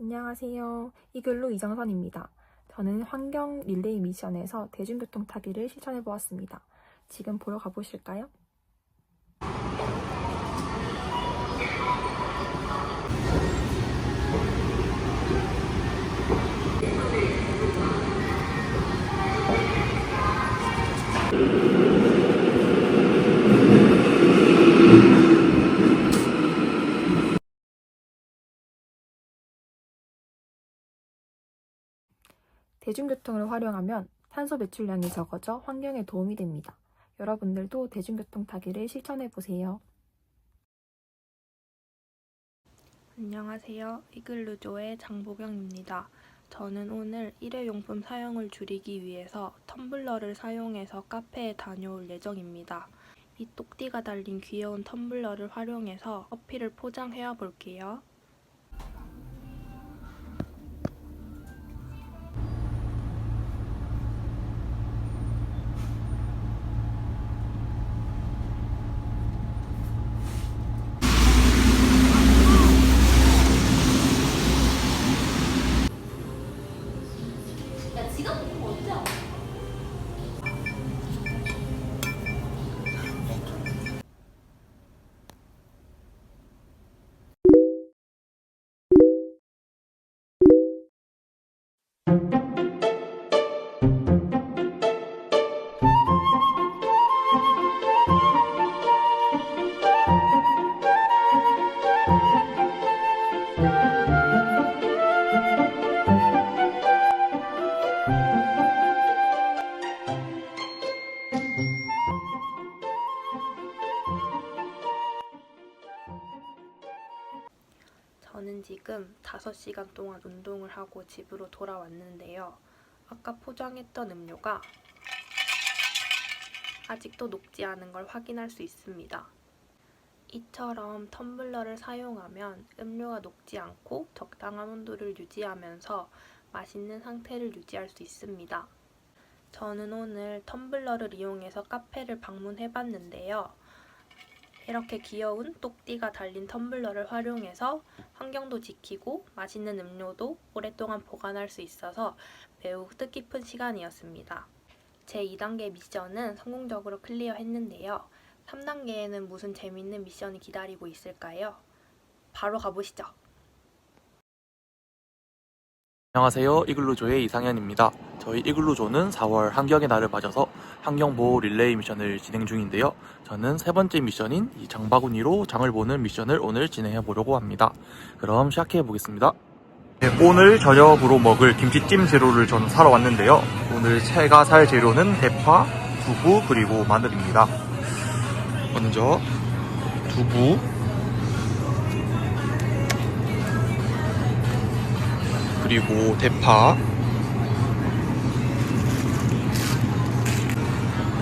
안녕하세요. 이글루 이정선입니다. 저는 환경 릴레이 미션에서 대중교통 타기를 실천해 보았습니다. 지금 보러 가보실까요? 대중교통을 활용하면 탄소 배출량이 적어져 환경에 도움이 됩니다. 여러분들도 대중교통 타기를 실천해 보세요. 안녕하세요. 이글루조의 장보경입니다. 저는 오늘 일회용품 사용을 줄이기 위해서 텀블러를 사용해서 카페에 다녀올 예정입니다. 이 똑띠가 달린 귀여운 텀블러를 활용해서 커피를 포장해 볼게요. 저는 5시간 동안 운동을 하고 집으로 돌아왔는데요. 아까 포장했던 음료가 아직도 녹지 않은 걸 확인할 수 있습니다. 이처럼 텀블러를 사용하면 음료가 녹지 않고 적당한 온도를 유지하면서 맛있는 상태를 유지할 수 있습니다. 저는 오늘 텀블러를 이용해서 카페를 방문해 봤는데요. 이렇게 귀여운 똑띠가 달린 텀블러를 활용해서 환경도 지키고 맛있는 음료도 오랫동안 보관할 수 있어서 매우 뜻깊은 시간이었습니다. 제 2단계 미션은 성공적으로 클리어 했는데요. 3단계에는 무슨 재밌는 미션이 기다리고 있을까요? 바로 가보시죠. 안녕하세요. 이글루조의 이상현입니다. 저희 이글루조는 4월 환경의 날을 맞아서 환경보호 릴레이 미션을 진행 중인데요. 저는 세 번째 미션인 이 장바구니로 장을 보는 미션을 오늘 진행해 보려고 합니다. 그럼 시작해 보겠습니다. 네, 오늘 저녁으로 먹을 김치찜 재료를 저는 사러 왔는데요. 오늘 제가 살 재료는 대파, 두부, 그리고 마늘입니다. 먼저 두부, 그리고 대파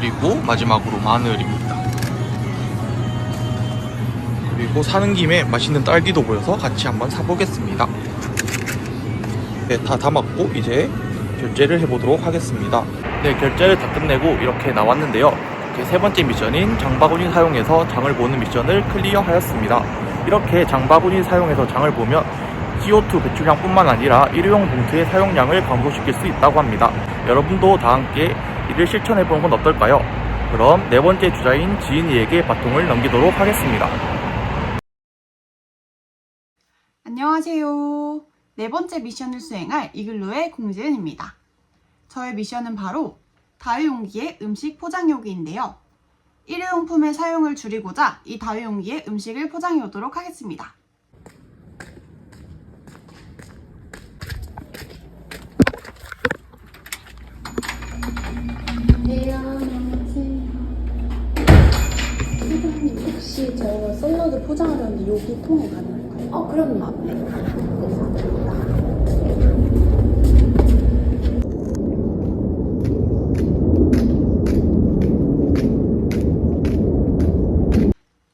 그리고 마지막으로 마늘입니다. 그리고 사는 김에 맛있는 딸기도 보여서 같이 한번 사보겠습니다. 네, 다 담았고 이제 결제를 해보도록 하겠습니다. 네, 결제를 다 끝내고 이렇게 나왔는데요. 이렇게 세 번째 미션인 장바구니 사용해서 장을 보는 미션을 클리어하였습니다. 이렇게 장바구니 사용해서 장을 보면 CO2 배출량뿐만 아니라 일회용 봉투의 사용량을 감소시킬 수 있다고 합니다. 여러분도 다 함께 이를 실천해 보는 건 어떨까요? 그럼 네 번째 주자인 지인이에게 바통을 넘기도록 하겠습니다. 안녕하세요. 네 번째 미션을 수행할 이글루의 공지은입니다. 저의 미션은 바로 다회용기의 음식 포장용기인데요. 일회용품의 사용을 줄이고자 이 다회용기에 음식을 포장해 오도록 하겠습니다. 혹시 저 샐러드 포장하려는데 여기 통에 가능할까요? 어, 그럼요.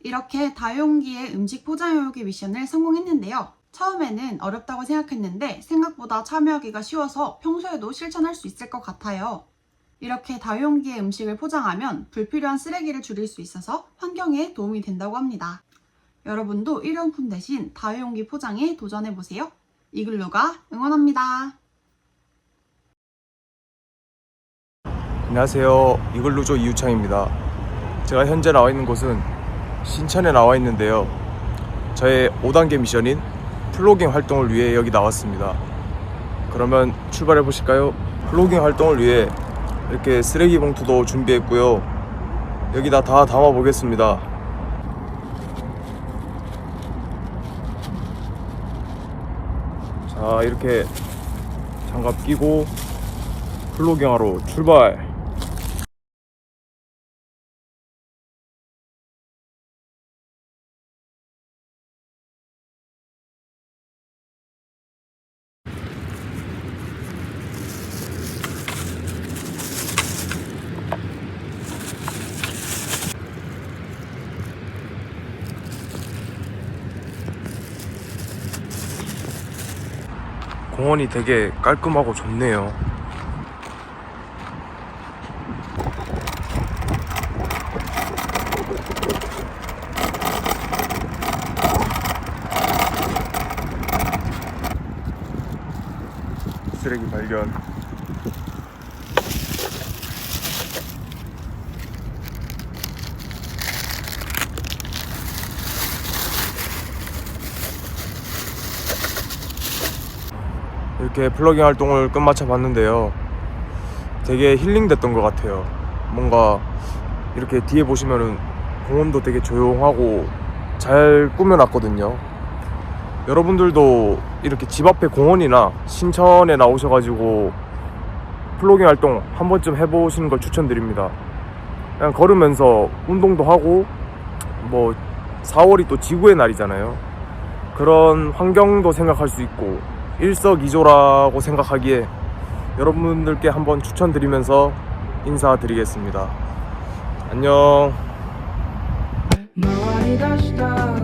이렇게 다용기의 음식 포장 요기 미션을 성공했는데요. 처음에는 어렵다고 생각했는데 생각보다 참여하기가 쉬워서 평소에도 실천할 수 있을 것 같아요. 이렇게 다용기의 음식을 포장하면 불필요한 쓰레기를 줄일 수 있어서 환경에 도움이 된다고 합니다. 여러분도 일회용품 대신 다용기 포장에 도전해보세요. 이글루가 응원합니다. 안녕하세요. 이글루조 이유창입니다. 제가 현재 나와 있는 곳은 신천에 나와 있는데요. 저의 5단계 미션인 플로깅 활동을 위해 여기 나왔습니다. 그러면 출발해 보실까요? 플로깅 활동을 위해 이렇게 쓰레기 봉투도 준비했고요. 여기다 다 담아 보겠습니다. 자, 이렇게 장갑 끼고 플로깅하러 출발! 공원이 되게 깔끔하고 좋네요. 쓰레기 발견. 이렇게 플러깅 활동을 끝마쳐 봤는데요. 되게 힐링됐던 것 같아요. 뭔가 이렇게 뒤에 보시면은 공원도 되게 조용하고 잘 꾸며놨거든요. 여러분들도 이렇게 집 앞에 공원이나 신천에 나오셔가지고 플로깅 활동 한 번쯤 해보시는 걸 추천드립니다. 그냥 걸으면서 운동도 하고 뭐 4월이 또 지구의 날이잖아요. 그런 환경도 생각할 수 있고 일석이조라고 생각하기에 여러분들께 한번 추천드리면서 인사드리겠습니다. 안녕. 다